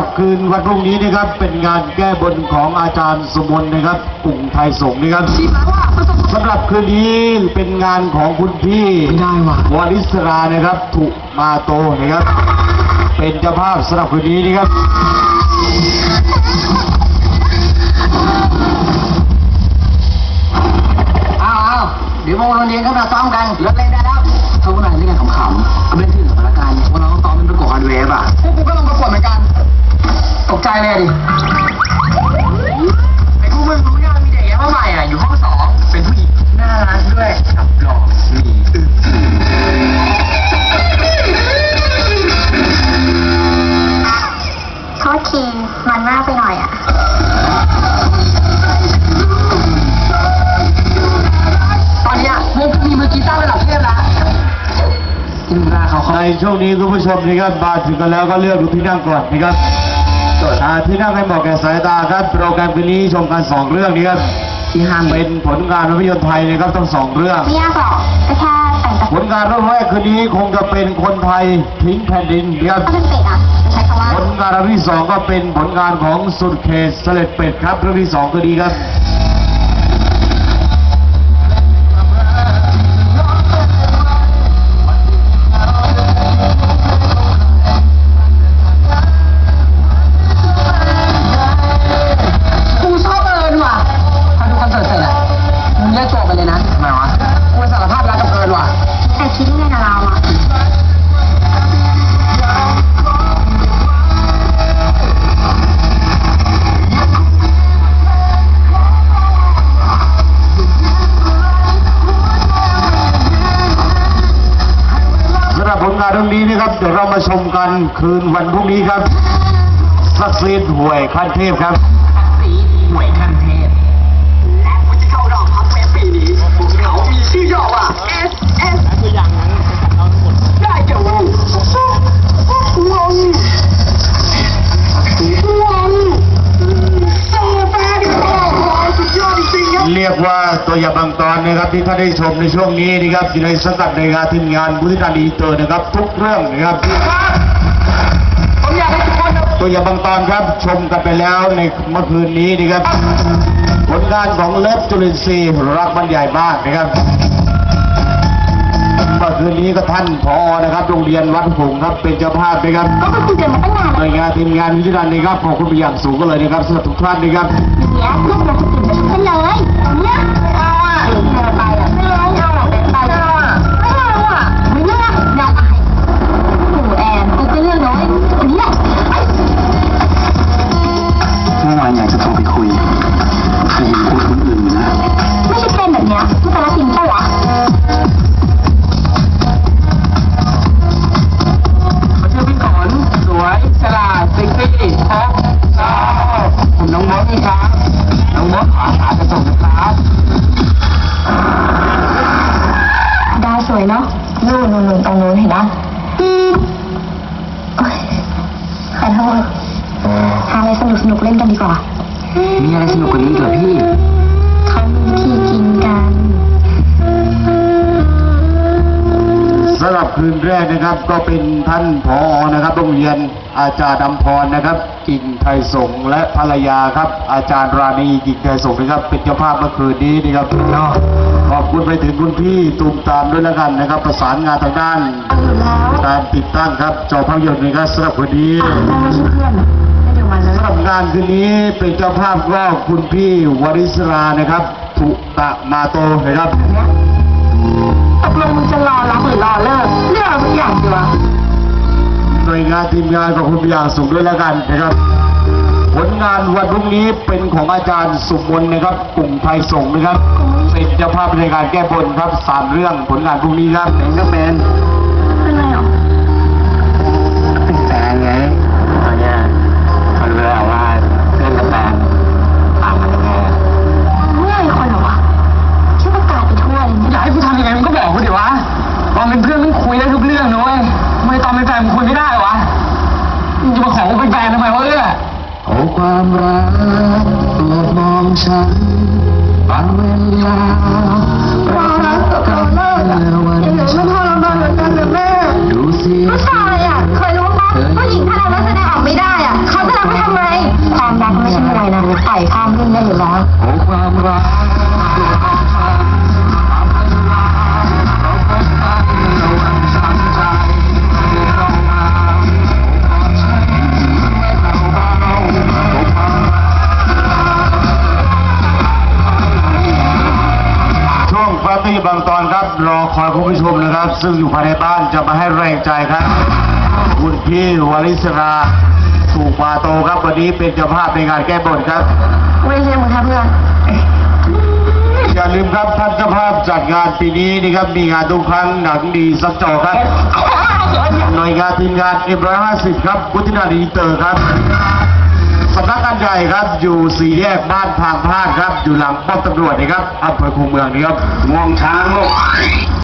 รับคืนวันพรุ่งนี้นะครับ เป็นงานแก้บนของอาจารย์สมนนะครับกลุ่มไทยสงฆ์นะครับชิมแล้วว่าประสบสำหรับคืนนี้เป็นงานของคุณพี่ไม่ได้ว่ะวริศรานะครับถุมาโตนะครับ เป็นเจ้าภาพสำหรับคืนนี้นะครับอ้าวอ้าวเดี๋ยววงโรงเรียนเขามาซ้อมกันเลิกเล่นได้แล้วเขากำลังเล่นกันขำๆก็เล่นที่เหลือกันละกันว่าเราต้องซ้อมเป็นประกวดฮาร์ดแวร์ป่ะพวกกูก็ลงประกวดเหมือนกันตก ใจเลยดิไอ้พวกมึงรู้ยังมีเด็กแยะมากมายอะอยู่ห้องสองเป็นผู้หญิงน่ารักด้วยกับหล่อมีอึโทษทีมันมากไปหน่อยอะตอนเนี้ยวงกูมีมือกีตาร์ระดับเทพแล้วจินตนาเขาเขาในช่วงนี้คุณผู้ชมนะครับมาถึงกันแล้วก็เลือกดูที่นั่งก่อนนะครับอ่า ที่นั่งให้เหมาะแก่สายตาครับโปรแกรมคืนนี้ชมกันสองเรื่องนี้ครับที่ห้ามเป็นผลงานภาพยนตร์ไทยนะครับทั้งสองเรื่องไม่ยากหรอกก็แค่แต่งตะผลงานเรื่องแรกคืนนี้คงจะเป็นคนไทยทิ้งแผ่นดินนะครับก็เป็นเป็ดอะจะใช้คำว่าผลงานเรื่องที่สองก็เป็นผลงานของสุดเขตเสล็ดเป็ดครับเรื่องที่สองคืนนี้ครับ ครับ เดี๋ยวเรามาชมกันคืนวันพรุ่งนี้ครับสักซีดหวยขั้นเทพครับสีหวยขั้นเทพ และผู้ที่เข้ารอบพับเวปีนี้พวกเขามีชื่อย่อว่า S S ตัวอย่างบางตอนนะครับที่ท่านได้ชมในช่วงนี้นะครับอยู่ในสังกัดในงานทีมงานบุริการดีเตอร์นะครับทุกเรื่องนะครับผมอยากให้ทุกคนตัวอย่างบางตอนครับชมกันไปแล้วในเมื่อคืนนี้นะครับผลงานของเลิฟจุลินทรีย์รักมันใหญ่มากนะครับเมื่อคืนนี้ก็ท่านพอนะครับโรงเรียนวัดผงครับเป็นเจ้าภาพนะครับก็ไปคุยกันมาตั้งนาน หแล้วน่วยงานทีมงานวิทยาลัยนะครับขอบคุณไปอย่างสูงก็เลยนะครับสำหรับทุกท่านนะครับอย่างเงี้ยเพื่อนเราจะตื่นมาชมกันเลยเนี่ยเอาอะเธอไปอะไม่เอาเอาอะไปไม่เอาอะไม่เอาอะไม่เลือกนายอายโอ้แอนกูก็เลือกน้อยคนนี้แหละไอ้เมื่อวานอยากจะโทรไปคุยคือยินพูดคนอื่นนะไม่ใช่เพลงแบบเนี้ยมันแต่ละสิ่งเปล่าวะ น้องมดนี่ครับน้องมดขอหากระจกนะครับดาวสวยเนาะนู่นนู่นนู่นตรงนู้นเห็นปะอืมโอ๊ยขอโทษหาอะไรสนุกสนุกๆเล่นกันดีกว่า มีอะไรสนุกกว่านี้เหรอพี่ สำหรับคืนแรกนะครับ ก็เป็นท่านผอนะครับโรงเรียนอาจารย์ดำพรนะครับ กิ่งไทยสงฆ์และภรรยาครับ อาจารย์ราณีกิ่งไทยสงฆ์นะครับเป็นเจ้าภาพเมื่อคืนนี้นะครับเนาะขอบคุณไปถึงคุณพี่ตูมตามด้วยแล้วกันนะครับ ประสานงานทางด้านอยู่แล้วการติดตั้งครับจอภาพยนตร์นะครับสำหรับคืนนี้ไม่ใช่เพื่อนไม่ดูมันเลยสำหรับงานคืนนี้เป็นเจ้าภาพก็คุณพี่วริศรานะครับสุตะมาโตนะครับ ตกลงมึงจะรอรับหรือรอเลิกเลือกทุกอย่างดีวะหน่วยงานทีมงานขอบคุณเป็นอย่างสูงด้วยแล้วกันนะครับ ผลงานวันพรุ่งนี้เป็นของอาจารย์สุมนนะครับ กลุ่มไทยสงฆ์นะครับ เป็นเจ้าภาพในการแก้บนครับสามเรื่องผลงานพรุ่งนี้ครับเป็นก็เป็นเป็น ความรักโปรดมองฉันบางเวลาเรารักกันในวันยังเหลือไม่พอเราโดนเหมือนกันเลยแม่ดูสิผู้ชายอะเคย ตี้บางตอนครับรอคอยคุณผู้ชมนะครับ ซึ่งอยู่ภายในบ้านจะมาให้แรงใจครับ คุณพี่วลิศราถูกมาโตครับวันนี้เป็นเจ้าภาพในงานแก้บนครับไม่ใช่มึงครับเพื่อนอย่าลืมครับท่านเจ้าภาพจัดงานปีนี้นี่ครับมีงานทุกครั้งหนังดีสักจอครับหน่วยงานทีมงาน M150 ครับพุทธินาดีเตอร์ครับสำ นักงานใหญ่ครับอยู่สี่แยกบ้านทางพลาดครับ อยู่หลังป้อมตำรวจนะครับอำเภอคูเมืองนี่ครับงวงช้างลูก